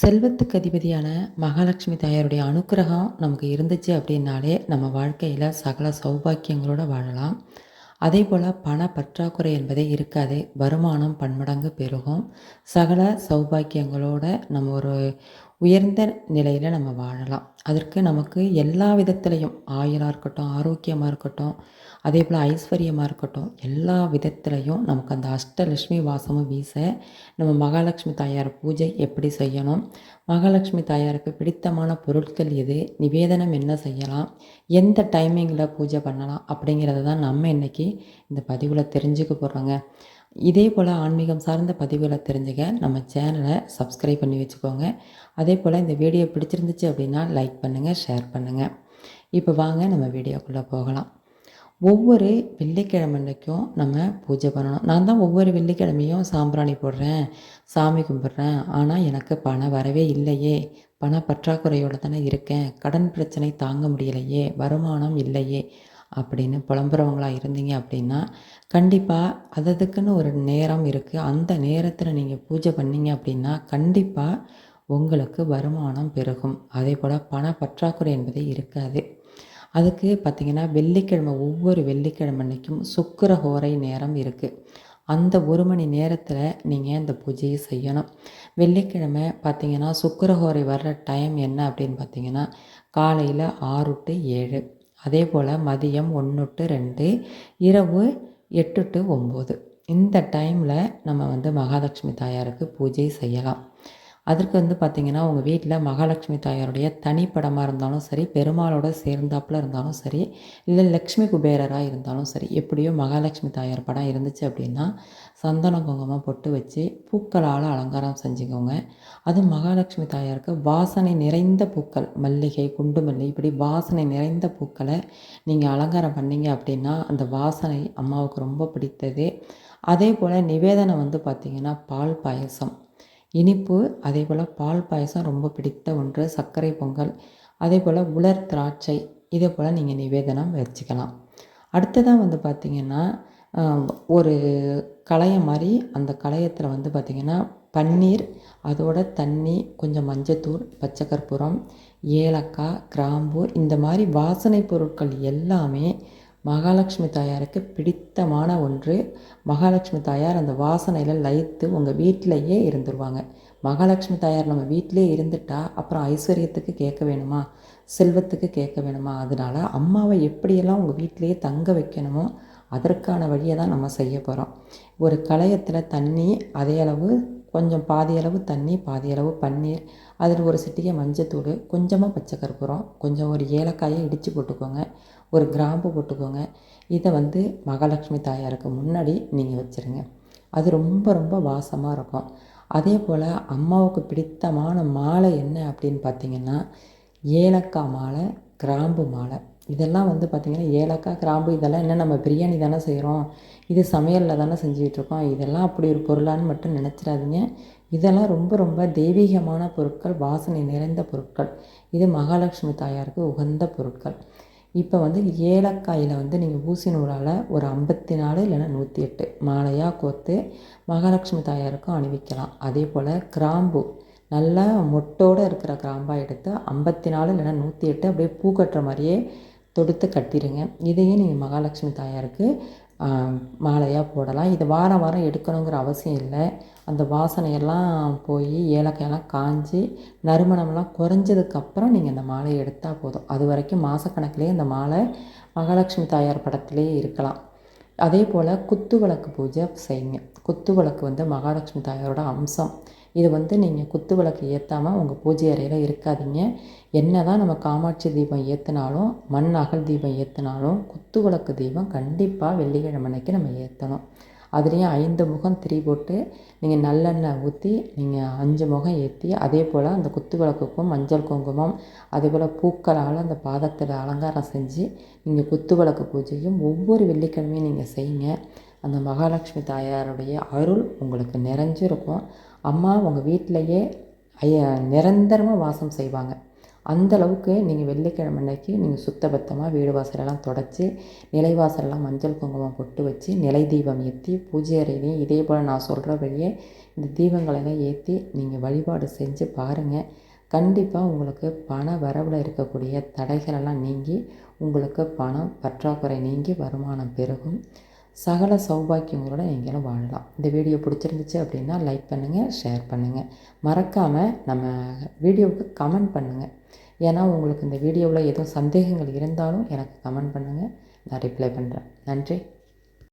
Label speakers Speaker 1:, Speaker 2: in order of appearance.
Speaker 1: செல்வத்துக்கு அதிபதியான மகாலட்சுமி தாயாருடைய அனுக்கிரகம் நமக்கு இருந்துச்சு அப்படின்னாலே நம்ம வாழ்க்கையில் சகல சௌபாக்கியங்களோட வாழலாம். அதே போல் பண பற்றாக்குறை என்பதே இருக்காது. வருமானம் பன்மடங்கு பெருகும். சகல சௌபாக்கியங்களோட நம்ம ஒரு உயர்ந்த நிலையில் நம்ம வாழலாம். அதற்கு நமக்கு எல்லா விதத்துலேயும் ஆயுளாக இருக்கட்டும் ஆரோக்கியமாக இருக்கட்டும் அதே போல் ஐஸ்வர்யமாக இருக்கட்டும் எல்லா விதத்துலேயும் நமக்கு அந்த அஷ்டலட்சுமி வாசமும் வீச நம்ம மகாலட்சுமி தாயார் பூஜை எப்படி செய்யணும் மகாலட்சுமி தாயாருக்கு பிடித்தமான பொருட்கள் எது நிவேதனம் என்ன செய்யலாம் எந்த டைமிங்கில் பூஜை பண்ணலாம் அப்படிங்கிறத தான் நம்ம இன்றைக்கி இந்த பதிவில் தெரிஞ்சுக்க போகிறோங்க இதே போல் ஆன்மீகம் சார்ந்த பதிவுகளை தெரிஞ்சுக்க நம்ம சேனலை சப்ஸ்கிரைப் பண்ணி வச்சுக்கோங்க. அதே போல் இந்த வீடியோ பிடிச்சிருந்துச்சு அப்படின்னா லைக் பண்ணுங்கள் ஷேர் பண்ணுங்கள் இப்போ வாங்க நம்ம வீடியோக்குள்ளே போகலாம். ஒவ்வொரு வெள்ளிக்கிழமைக்கும் நம்ம பூஜை பண்ணணும். நான் தான் ஒவ்வொரு வெள்ளிக்கிழமையும் சாம்பிராணி போடுறேன் சாமி கும்பிட்றேன். ஆனால் எனக்கு பணம் வரவே இல்லையே. பண பற்றாக்குறையோடு தானே இருக்கேன். கடன் பிரச்சனை தாங்க முடியலையே. வருமானம் இல்லையே. அப்படின்னு புலம்புறவங்களாக இருந்தீங்க அப்படின்னா கண்டிப்பாக அததுக்குன்னு ஒரு நேரம் இருக்குது அந்த நேரத்தில் நீங்கள் பூஜை பண்ணீங்க அப்படின்னா கண்டிப்பாக உங்களுக்கு வருமானம் பெருகும். அதே போல் பண பற்றாக்குறை என்பது இருக்காது. அதுக்கு பார்த்திங்கன்னா வெள்ளிக்கிழமை ஒவ்வொரு வெள்ளிக்கிழமை அன்றைக்கும் சுக்கர ஹோரை நேரம் இருக்குது அந்த ஒரு மணி நேரத்தில் நீங்கள் இந்த பூஜையை செய்யணும். வெள்ளிக்கிழமை பார்த்திங்கன்னா சுக்கரஹோரை வர்ற டைம் என்ன அப்படின்னு பார்த்தீங்கன்னா காலையில் ஆறு டு ஏழு. அதே போல் மதியம் ஒன்று டு ரெண்டு இரவு எட்டு டு ஒம்பது. இந்த டைமில் நம்ம வந்து மகாலட்சுமி தாயாருக்கு பூஜை செய்யலாம். அதற்கு வந்து பார்த்திங்கன்னா உங்கள் வீட்டில் மகாலட்சுமி தாயாருடைய தனிப்படமாக இருந்தாலும் சரி பெருமாளோட சேர்ந்தாப்பில் இருந்தாலும் சரி இல்லை லக்ஷ்மி குபேரராக இருந்தாலும் சரி எப்படியோ மகாலட்சுமி தாயார் படம் இருந்துச்சு அப்படின்னா சந்தன குங்குமம் பொட்டு வச்சு பூக்களால் அலங்காரம் செஞ்சுக்கோங்க. அது மகாலட்சுமி தாயாருக்கு வாசனை நிறைந்த பூக்கள் மல்லிகை குண்டு மல்லி இப்படி வாசனை நிறைந்த பூக்களை நீங்கள் அலங்காரம் பண்ணீங்க அப்படின்னா அந்த வாசனை அம்மாவுக்கு ரொம்ப பிடித்தது. அதே போல் நிவேதனம் வந்து பார்த்திங்கன்னா பால் பாயசம். இனிப்பு அதே போல் பால் பாயசம் ரொம்ப பிடித்த ஒன்று சர்க்கரை பொங்கல் அதே போல் உலர் திராட்சை இதே போல் நீங்கள் நிவேதனம் வச்சுக்கலாம். அடுத்ததாக வந்து பார்த்திங்கன்னா ஒரு களையம் மாதிரி அந்த களையத்தில் வந்து பார்த்திங்கன்னா பன்னீர் அதோட தண்ணி கொஞ்சம் மஞ்சத்தூள் பச்சை கற்பூரம் ஏலக்காய் கிராம்பு இந்த மாதிரி வாசனை பொருட்கள் எல்லாமே மகாலட்சுமி தாயாருக்கு பிடித்தமான ஒன்று. மகாலட்சுமி தாயார் அந்த வாசனையில் லயித்து உங்கள் வீட்டிலையே இருந்துருவாங்க. மகாலட்சுமி தாயார் நம்ம வீட்டிலே இருந்துட்டா அப்புறம் ஐஸ்வர்யத்துக்கு கேட்க வேணுமா? செல்வத்துக்கு கேட்க வேணுமா? அதனால் அம்மாவை எப்படியெல்லாம் உங்கள் வீட்டிலையே தங்க வைக்கணுமோ அதற்கான வழியை தான் நம்ம செய்ய போகிறோம் ஒரு களையத்தில் தண்ணி அதே அளவு கொஞ்சம் பாதியளவு தண்ணி பாதியளவு பன்னீர். அதில் ஒரு சிட்டிகை மஞ்சத்தூள் கொஞ்சமாக பச்சை கற்பூரம் கொஞ்சம் ஒரு ஏலக்காயை இடித்து போட்டுக்கோங்க. ஒரு கிராம்பு போட்டுக்கோங்க. இதை வந்து மகாலட்சுமி தாயாருக்கு முன்னாடி நீங்கள் வச்சுருங்க. அது ரொம்ப ரொம்ப வாசமாக இருக்கும். அதே போல் அம்மாவுக்கு பிடித்தமான மாலை என்ன அப்படின்னு பார்த்தீங்கன்னா ஏலக்காய் மாலை கிராம்பு மாலை. இதெல்லாம் வந்து பார்த்திங்கன்னா ஏலக்காய் கிராம்பு இதெல்லாம் என்ன நம்ம பிரியாணி தானே செய்கிறோம் இது சமையலில் தானே செஞ்சுக்கிட்டுருக்கோம் இதெல்லாம் அப்படி ஒரு பொருளான்னு மட்டும் நினச்சிடாதீங்க. இதெல்லாம் ரொம்ப ரொம்ப தெய்வீகமான பொருட்கள் வாசனை நிறைந்த பொருட்கள். இது மகாலட்சுமி தாயாருக்கு உகந்த பொருட்கள். இப்போ வந்து ஏலக்காயில் வந்து நீங்கள் ஊசி நூலால் ஒரு ஐம்பத்தி நாலு இல்லைன்னா நூற்றி எட்டு. மாலையாக கோர்த்து மகாலட்சுமி தாயாருக்கும் அணிவிக்கலாம். அதே போல் கிராம்பு நல்லா மொட்டோடு இருக்கிற கிராம்பாக எடுத்து ஐம்பத்தி நாலு இல்லைன்னா நூற்றி எட்டு அப்படியே பூ கட்டுற மாதிரியே தொடுத்து கட்டிடுங்க இதையே நீங்கள் மகாலட்சுமி தாயாருக்கு மாலையாக போடலாம். இது வாரம் வாரம் எடுக்கணுங்கிற அவசியம் இல்லை. அந்த வாசனையெல்லாம் போய் ஏலக்காயெல்லாம் காஞ்சி நறுமணம்லாம் குறைஞ்சதுக்கப்புறம் நீங்கள் இந்த மாலையை எடுத்தால் போதும். அது வரைக்கும் மாதக்கணக்கிலே இந்த மாலை மகாலட்சுமி தாயார் படத்திலே இருக்கலாம். அதே போல் குத்து விளக்கு பூஜை செய்யுங்க. குத்து விளக்கு வந்து மகாலட்சுமி தாயாரோட அம்சம். இது வந்து நீங்கள் குத்து விளக்கு ஏற்றாமல் உங்கள் பூஜை அறையில் இருக்காதீங்க. என்ன தான் நம்ம காமாட்சி தீபம் ஏற்றினாலும் மண் அகல் தீபம் ஏற்றினாலும் குத்து விளக்கு தீபம் கண்டிப்பாக வெள்ளிக்கிழமை அன்னைக்கு நம்ம ஏற்றணும் அதுலேயும் ஐந்து முகம் திரி போட்டு நீங்கள் நல்லெண்ணெய் ஊற்றி நீங்கள் அஞ்சு முகம் ஏற்றி அதே போல் அந்த குத்து விளக்குக்கும் மஞ்சள் குங்குமம் அதே போல் பூக்களால் அந்த பாதத்தில் அலங்காரம் செஞ்சு நீங்கள் குத்து விளக்கு பூஜையும் ஒவ்வொரு வெள்ளிக்கிழமையும் நீங்கள் செய்யுங்க. அந்த மகாலட்சுமி தாயாருடைய அருள் உங்களுக்கு நிறைஞ்சிருக்கும். அம்மா உங்கள் வீட்டிலையே ஐய நிரந்தரமாக வாசம் செய்வாங்க. அந்த அளவுக்கு நீங்கள் வெள்ளிக்கிழமை அன்னைக்கு நீங்கள் சுத்தபத்தமாக வீடு வாசலெல்லாம் தொடச்சி நிலைவாசலெல்லாம் மஞ்சள் குங்குமம் பொட்டு வச்சு நிலை தீபம் ஏற்றி பூஜை அறையிலையும் இதே போல் நான் சொல்கிற வழியே இந்த தீபங்களெல்லாம் ஏற்றி நீங்கள் வழிபாடு செஞ்சு பாருங்கள் கண்டிப்பாக உங்களுக்கு பண வரவில் இருக்கக்கூடிய தடைகளெல்லாம் நீங்கி உங்களுக்கு பணம் பற்றாக்குறை நீங்கி வருமானம் பெருகும். சகல சௌபாக்கியங்களோட நீங்களும் வாழலாம். இந்த வீடியோ பிடிச்சிருந்துச்சு அப்படின்னா லைக் பண்ணுங்கள் ஷேர் பண்ணுங்கள் மறக்காமல் நம்ம வீடியோவுக்கு கமெண்ட் பண்ணுங்கள் ஏன்னா உங்களுக்கு இந்த வீடியோவில் எதுவும் சந்தேகங்கள் இருந்தாலும் எனக்கு கமெண்ட் பண்ணுங்கள் நான் ரிப்ளை பண்ணுறேன் நன்றி.